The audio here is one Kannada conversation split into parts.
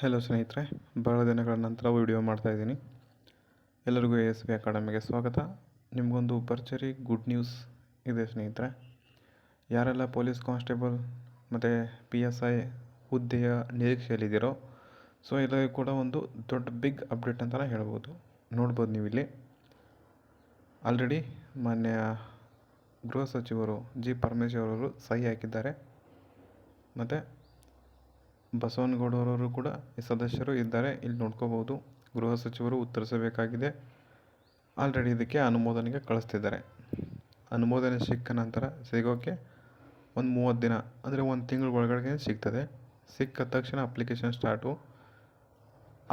ಹಲೋ ಸ್ನೇಹಿತರೆ, ಬಹಳ ದಿನಗಳ ನಂತರ ವಿಡಿಯೋ ಮಾಡ್ತಾಯಿದ್ದೀನಿ ಎಲ್ಲರಿಗೂ ಎ ಎಸ್ ಬಿ ಅಕಾಡೆಮಿಗೆ ಸ್ವಾಗತ. ನಿಮಗೊಂದು ಭರ್ಜರಿ ಗುಡ್ ನ್ಯೂಸ್ ಇದೆ ಸ್ನೇಹಿತರೆ. ಯಾರೆಲ್ಲ ಪೊಲೀಸ್ ಕಾನ್ಸ್ಟೇಬಲ್ ಮತ್ತು ಪಿ ಎಸ್ ಐ ಹುದ್ದೆಯ ನಿರೀಕ್ಷೆಯಲ್ಲಿದ್ದೀರೋ, ಸೊ ಎಲ್ಲರಿಗೂ ಕೂಡ ಒಂದು ದೊಡ್ಡ ಬಿಗ್ ಅಪ್ಡೇಟ್ ಅಂತಲೇ ಹೇಳ್ಬೋದು. ನೋಡ್ಬೋದು ನೀವು ಇಲ್ಲಿ ಆಲ್ರೆಡಿ ಮಾನ್ಯ ಗೃಹ ಸಚಿವರು ಜಿ ಪರಮೇಶ್ವರ್ ಅವರು ಸಹಿ ಹಾಕಿದ್ದಾರೆ. ಮತ್ತು ಬಸವನಗೌಡರವರು ಕೂಡ ಸದಸ್ಯರು ಇದ್ದಾರೆ. ಇಲ್ಲಿ ನೋಡ್ಕೋಬೋದು ಗೃಹ ಸಚಿವರು ಉತ್ತರಿಸಬೇಕಾಗಿದೆ. ಆಲ್ರೆಡಿ ಇದಕ್ಕೆ ಅನುಮೋದನೆಗೆ ಕಳಿಸ್ತಿದ್ದಾರೆ. ಅನುಮೋದನೆ ಸಿಕ್ಕ ನಂತರ ಸಿಗೋಕ್ಕೆ ಒಂದು ಮೂವತ್ತು ದಿನ, ಅಂದರೆ ಒಂದು ತಿಂಗಳ ಒಳಗಡೆ ಸಿಗ್ತದೆ. ಸಿಕ್ಕ ತಕ್ಷಣ ಅಪ್ಲಿಕೇಶನ್ ಸ್ಟಾರ್ಟು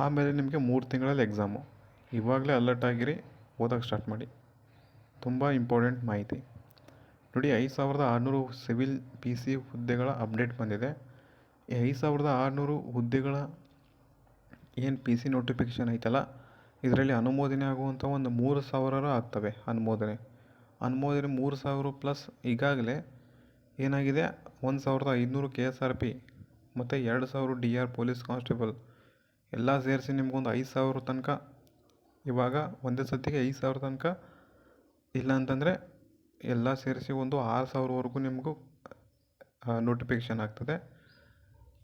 ಆಮೇಲೆ ನಿಮಗೆ ಮೂರು ತಿಂಗಳಲ್ಲಿ ಎಕ್ಸಾಮು ಇವಾಗಲೇ ಅಲರ್ಟ್ ಆಗಿರಿ ಓದೋಕ್ಕೆ ಸ್ಟಾರ್ಟ್ ಮಾಡಿ. ತುಂಬ ಇಂಪಾರ್ಟೆಂಟ್ ಮಾಹಿತಿ. ನೋಡಿ, ಐದು ಸಾವಿರದ ಆರುನೂರು ಸಿವಿಲ್ ಪಿ ಸಿ ಹುದ್ದೆಗಳ ಅಪ್ಡೇಟ್ ಬಂದಿದೆ. ಐದು ಸಾವಿರದ ಆರುನೂರು ಹುದ್ದೆಗಳ ಏನು ಪಿ ಸಿ ನೋಟಿಫಿಕೇಷನ್ ಐತಲ್ಲ, ಇದರಲ್ಲಿ ಅನುಮೋದನೆ ಆಗುವಂಥ ಒಂದು ಮೂರು ಸಾವಿರ ಆಗ್ತವೆ ಅನುಮೋದನೆ. ಅನುಮೋದನೆ ಮೂರು ಸಾವಿರ ಪ್ಲಸ್ ಈಗಾಗಲೇ ಏನಾಗಿದೆ, ಒಂದು ಸಾವಿರದ ಐದುನೂರು ಕೆ ಎಸ್ ಆರ್ ಪಿ ಮತ್ತು ಎರಡು ಸಾವಿರ ಡಿ ಆರ್ ಪೊಲೀಸ್ ಕಾನ್ಸ್ಟೇಬಲ್ ಎಲ್ಲ ಸೇರಿಸಿ ನಿಮಗೊಂದು ಐದು ಸಾವಿರ ತನಕ, ಇವಾಗ ಒಂದೇ ಸತಿಗೆ ಐದು ಸಾವಿರ ತನಕ. ಇಲ್ಲ ಅಂತಂದರೆ ಎಲ್ಲ ಸೇರಿಸಿ ಒಂದು ಆರು ಸಾವಿರವರೆಗೂ ನಿಮಗೂ ನೋಟಿಫಿಕೇಷನ್ ಆಗ್ತದೆ.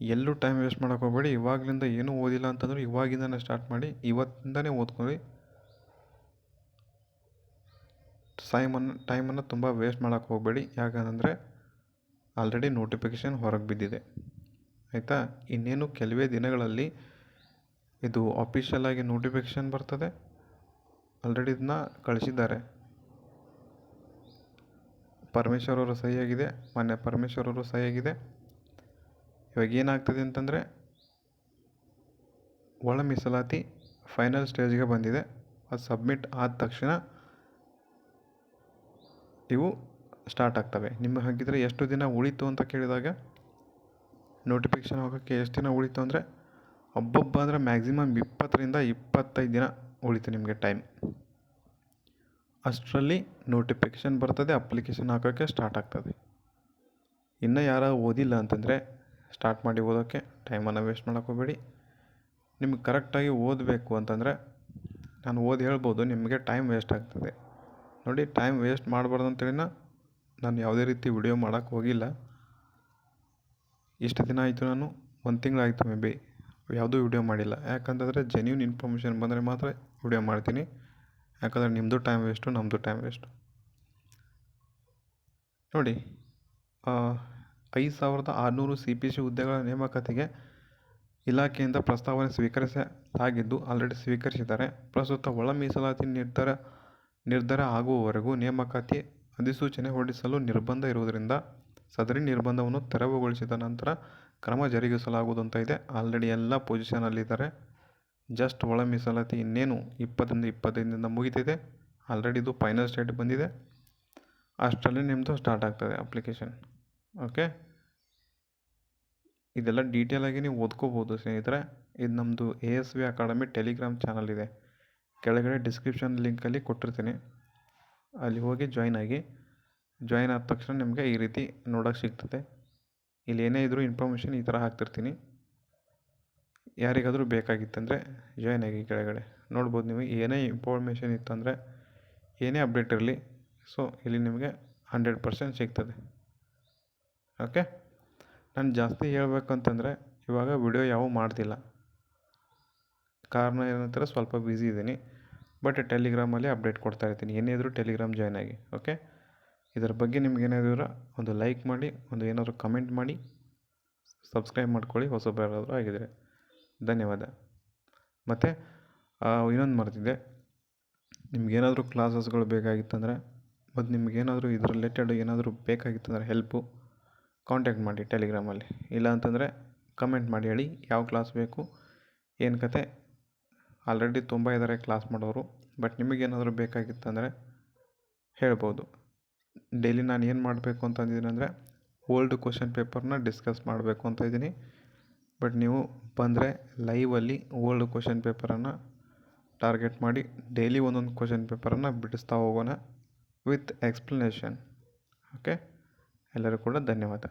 ಎಲ್ಲೂ ಟೈಮ್ ವೇಸ್ಟ್ ಮಾಡೋಕೆ ಹೋಗಬೇಡಿ. ಇವಾಗಲಿಂದ ಏನೂ ಓದಿಲ್ಲ ಅಂತಂದ್ರೆ ಇವಾಗಿಂದನೇ ಸ್ಟಾರ್ಟ್ ಮಾಡಿ, ಇವತ್ತಿಂದನೇ ಓದ್ಕೊಳ್ಳಿ. ಸೈಮನ್ನು ಟೈಮನ್ನು ತುಂಬ ವೇಸ್ಟ್ ಮಾಡೋಕೆ ಹೋಗಬೇಡಿ. ಯಾಕಂದರೆ ಆಲ್ರೆಡಿ ನೋಟಿಫಿಕೇಷನ್ ಹೊರಗೆ ಬಿದ್ದಿದೆ. ಆಯಿತಾ? ಇನ್ನೇನು ಕೆಲವೇ ದಿನಗಳಲ್ಲಿ ಇದು ಅಫಿಷಿಯಲ್ ಆಗಿ ನೋಟಿಫಿಕೇಷನ್ ಬರ್ತದೆ. ಆಲ್ರೆಡಿ ಇದನ್ನ ಕಳಿಸಿದ್ದಾರೆ. ಪರಮೇಶ್ವರವರು ಸಹಿಯಾಗಿದೆ ಮಾನ್ಯ ಪರಮೇಶ್ವರ್ ಅವರು ಸಹಿಯಾಗಿದೆ ಇವಾಗ ಏನಾಗ್ತದೆ ಅಂತಂದರೆ, ಒಳ ಮೀಸಲಾತಿ ಫೈನಲ್ ಸ್ಟೇಜ್ಗೆ ಬಂದಿದೆ. ಅದು ಸಬ್ಮಿಟ್ ಆದ ತಕ್ಷಣ ಇವು ಸ್ಟಾರ್ಟ್ ಆಗ್ತವೆ. ನಿಮಗೆ ಹಾಗಿದ್ರೆ ಎಷ್ಟು ದಿನ ಉಳಿತು ಅಂತ ಕೇಳಿದಾಗ ನೋಟಿಫಿಕೇಷನ್ ಹೋಗೋಕ್ಕೆ ಎಷ್ಟು ದಿನ ಉಳಿತು ಅಂದರೆ ಒಬ್ಬೊಬ್ಬ ಅಂದರೆ ಮ್ಯಾಕ್ಸಿಮಮ್ ಇಪ್ಪತ್ತರಿಂದ ಇಪ್ಪತ್ತೈದು ದಿನ ಉಳಿತು ನಿಮಗೆ ಟೈಮ್ ಅಷ್ಟರಲ್ಲಿ ನೋಟಿಫಿಕೇಷನ್ ಬರ್ತದೆ ಅಪ್ಲಿಕೇಶನ್ ಹಾಕೋಕ್ಕೆ ಸ್ಟಾರ್ಟ್ ಆಗ್ತದೆ. ಇನ್ನು ಯಾರು ಓದಿಲ್ಲ ಅಂತಂದರೆ ಸ್ಟಾರ್ಟ್ ಮಾಡಿ ಓದೋಕ್ಕೆ ಟೈಮನ್ನು ವೇಸ್ಟ್ ಮಾಡೋಕೆ ಹೋಗಬೇಡಿ. ನಿಮ್ಗೆ ಕರೆಕ್ಟಾಗಿ ಓದಬೇಕು ಅಂತಂದರೆ ನಾನು ಓದಿ ಹೇಳ್ಬೋದು, ನಿಮಗೆ ಟೈಮ್ ವೇಸ್ಟ್ ಆಗ್ತದೆ. ನೋಡಿ ಟೈಮ್ ವೇಸ್ಟ್ ಮಾಡಬಾರ್ದು ಅಂತೇಳಿನ ನಾನು ಯಾವುದೇ ರೀತಿ ವಿಡಿಯೋ ಮಾಡೋಕ್ಕೆ ಹೋಗಿಲ್ಲ. ಇಷ್ಟು ದಿನ ಆಯಿತು ನಾನು, ಒಂದು ತಿಂಗಳಾಯಿತು ಮೇ ಬಿ ಯಾವುದೂ ವಿಡಿಯೋ ಮಾಡಿಲ್ಲ. ಯಾಕಂತಂದರೆ ಜೆನ್ಯೂನ್ ಇನ್ಫಾರ್ಮೇಷನ್ ಬಂದರೆ ಮಾತ್ರ ವಿಡಿಯೋ ಮಾಡ್ತೀನಿ. ಯಾಕಂದರೆ ನಿಮ್ಮದು ಟೈಮ್ ವೇಸ್ಟು ನಮ್ಮದು ಟೈಮ್ ವೇಸ್ಟು ನೋಡಿ ಐದು ಸಾವಿರದ ಆರುನೂರು ಸಿ ಪಿ ಸಿ ಹುದ್ದೆಗಳ ನೇಮಕಾತಿಗೆ ಇಲಾಖೆಯಿಂದ ಪ್ರಸ್ತಾವನೆ ಸ್ವೀಕರಿಸಲಾಗಿದ್ದು, ಆಲ್ರೆಡಿ ಸ್ವೀಕರಿಸಿದ್ದಾರೆ. ಪ್ರಸ್ತುತ ಒಳ ಮೀಸಲಾತಿ ನಿರ್ಧಾರ ನಿರ್ಧಾರ ಆಗುವವರೆಗೂ ನೇಮಕಾತಿ ಅಧಿಸೂಚನೆ ಹೊರಡಿಸಲು ನಿರ್ಬಂಧ ಇರುವುದರಿಂದ ಸದರಿ ನಿರ್ಬಂಧವನ್ನು ತೆರವುಗೊಳಿಸಿದ ನಂತರ ಕ್ರಮ ಜರುಗಿಸಲಾಗುವುದು ಅಂತ ಇದೆ ಆಲ್ರೆಡಿ ಎಲ್ಲ ಪೊಸಿಷನಲ್ಲಿದ್ದಾರೆ ಜಸ್ಟ್ ಒಳ ಮೀಸಲಾತಿ ಇನ್ನೇನು ಇಪ್ಪತ್ತರಿಂದ ಇಪ್ಪತ್ತೈದರಿಂದ ಮುಗಿತಿದೆ ಆಲ್ರೆಡಿ ಇದು ಫೈನಲ್ ಸ್ಟೇಟ್ ಬಂದಿದೆ. ಅಷ್ಟರಲ್ಲಿ ನಿಮ್ಮದು ಸ್ಟಾರ್ಟ್ ಆಗ್ತದೆ ಅಪ್ಲಿಕೇಶನ್. ಓಕೆ. ಇದೆಲ್ಲ ಡೀಟೇಲಾಗಿ ನೀವು ಓದ್ಕೋಬೋದು ಸ್ನೇಹಿತರೆ. ಇದು ನಮ್ಮದು A S V academy Telegram channel ಇದೆ. ಕೆಳಗಡೆ ಡಿಸ್ಕ್ರಿಪ್ಷನ್ ಲಿಂಕಲ್ಲಿ ಕೊಟ್ಟಿರ್ತೀನಿ. ಅಲ್ಲಿ ಹೋಗಿ ಜಾಯ್ನ್ ಆಗಿ. ಜಾಯ್ನ್ ಆದ ತಕ್ಷಣ ನಿಮಗೆ ಈ ರೀತಿ ನೋಡೋಕ್ಕೆ ಸಿಗ್ತದೆ. ಇಲ್ಲಿ ಏನೇ ಇದ್ದರೂ ಇನ್ಫಾರ್ಮೇಷನ್ ಈ ಥರ ಹಾಕ್ತಿರ್ತೀನಿ. ಯಾರಿಗಾದರೂ ಬೇಕಾಗಿತ್ತಂದರೆ ಜಾಯ್ನ್ ಆಗಿ ಕೆಳಗಡೆ. ನೋಡ್ಬೋದು ನೀವು ಏನೇ ಇನ್ಫಾರ್ಮೇಷನ್ ಇತ್ತಂದರೆ ಏನೇ ಅಪ್ಡೇಟ್ ಇರಲಿ. ಸೊ ಇಲ್ಲಿ ನಿಮಗೆ ಹಂಡ್ರೆಡ್ ಪರ್ಸೆಂಟ್ ಸಿಗ್ತದೆ. ಓಕೆ? ನಾನು ಜಾಸ್ತಿ ಹೇಳ್ಬೇಕಂತಂದರೆ ಇವಾಗ ವಿಡಿಯೋ ಯಾವ ಮಾಡ್ತಿಲ್ಲ. ಕಾರಣ ಏನಂತಾರೆ ಸ್ವಲ್ಪ ಬ್ಯುಸಿ ಇದ್ದೀನಿ. ಬಟ್ ಟೆಲಿಗ್ರಾಮಲ್ಲಿ ಅಪ್ಡೇಟ್ ಕೊಡ್ತಾ ಇರ್ತೀನಿ. ಏನೇ ಇದ್ದರೂ ಟೆಲಿಗ್ರಾಮ್ ಜಾಯ್ನ್ ಆಗಿ, ಓಕೆ? ಇದರ ಬಗ್ಗೆ ನಿಮ್ಗೆ ಏನಾದರೂ ಒಂದು ಲೈಕ್ ಮಾಡಿ, ಒಂದು ಏನಾದರೂ ಕಮೆಂಟ್ ಮಾಡಿ, ಸಬ್ಸ್ಕ್ರೈಬ್ ಮಾಡ್ಕೊಳ್ಳಿ. ಹೊಸಬರಾದರೂ ಆಗಿದ್ರೆ. ಧನ್ಯವಾದ. ಮತ್ತು ಇನ್ನೊಂದು ಮಾಡ್ತಿದ್ದೆ ನಿಮ್ಗೇನಾದರೂ ಕ್ಲಾಸಸ್ಗಳು ಬೇಕಾಗಿತ್ತಂದರೆ ಮತ್ತು ನಿಮ್ಗೇನಾದರೂ ಇದ್ರ ರಿಲೇಟೆಡ್ ಏನಾದರೂ ಬೇಕಾಗಿತ್ತಂದರೆ ಹೆಲ್ಪು ಕಾಂಟ್ಯಾಕ್ಟ್ ಮಾಡಿ ಟೆಲಿಗ್ರಾಮಲ್ಲಿ ಇಲ್ಲ ಅಂತಂದರೆ ಕಮೆಂಟ್ ಮಾಡಿ ಹೇಳಿ ಯಾವ ಕ್ಲಾಸ್ ಬೇಕು, ಏನು ಕತೆ. ಆಲ್ರೆಡಿ ತುಂಬ ಇದ್ದಾರೆ ಕ್ಲಾಸ್ ಮಾಡೋರು ಬಟ್ ನಿಮಗೇನಾದರೂ ಬೇಕಾಗಿತ್ತಂದರೆ ಹೇಳ್ಬೋದು. ಡೈಲಿ ನಾನು ಏನು ಮಾಡಬೇಕು ಅಂತ ಅಂದಿದ್ದೀನಿ ಅಂದರೆ ಓಲ್ಡ್ ಕ್ವಶನ್ ಪೇಪರ್ನ ಡಿಸ್ಕಸ್ ಮಾಡಬೇಕು ಅಂತ ಇದ್ದೀನಿ. ಬಟ್ ನೀವು ಬಂದರೆ ಲೈವಲ್ಲಿ ಓಲ್ಡ್ ಕ್ವಶನ್ ಪೇಪರನ್ನು ಟಾರ್ಗೆಟ್ ಮಾಡಿ ಡೈಲಿ ಒಂದೊಂದು ಕ್ವಶನ್ ಪೇಪರನ್ನು ಬಿಡಿಸ್ತಾ ಹೋಗೋಣ ವಿತ್ ಎಕ್ಸ್ಪ್ಲನೇಷನ್ ಓಕೆ ಎಲ್ಲರೂ ಕೂಡ ಧನ್ಯವಾದ.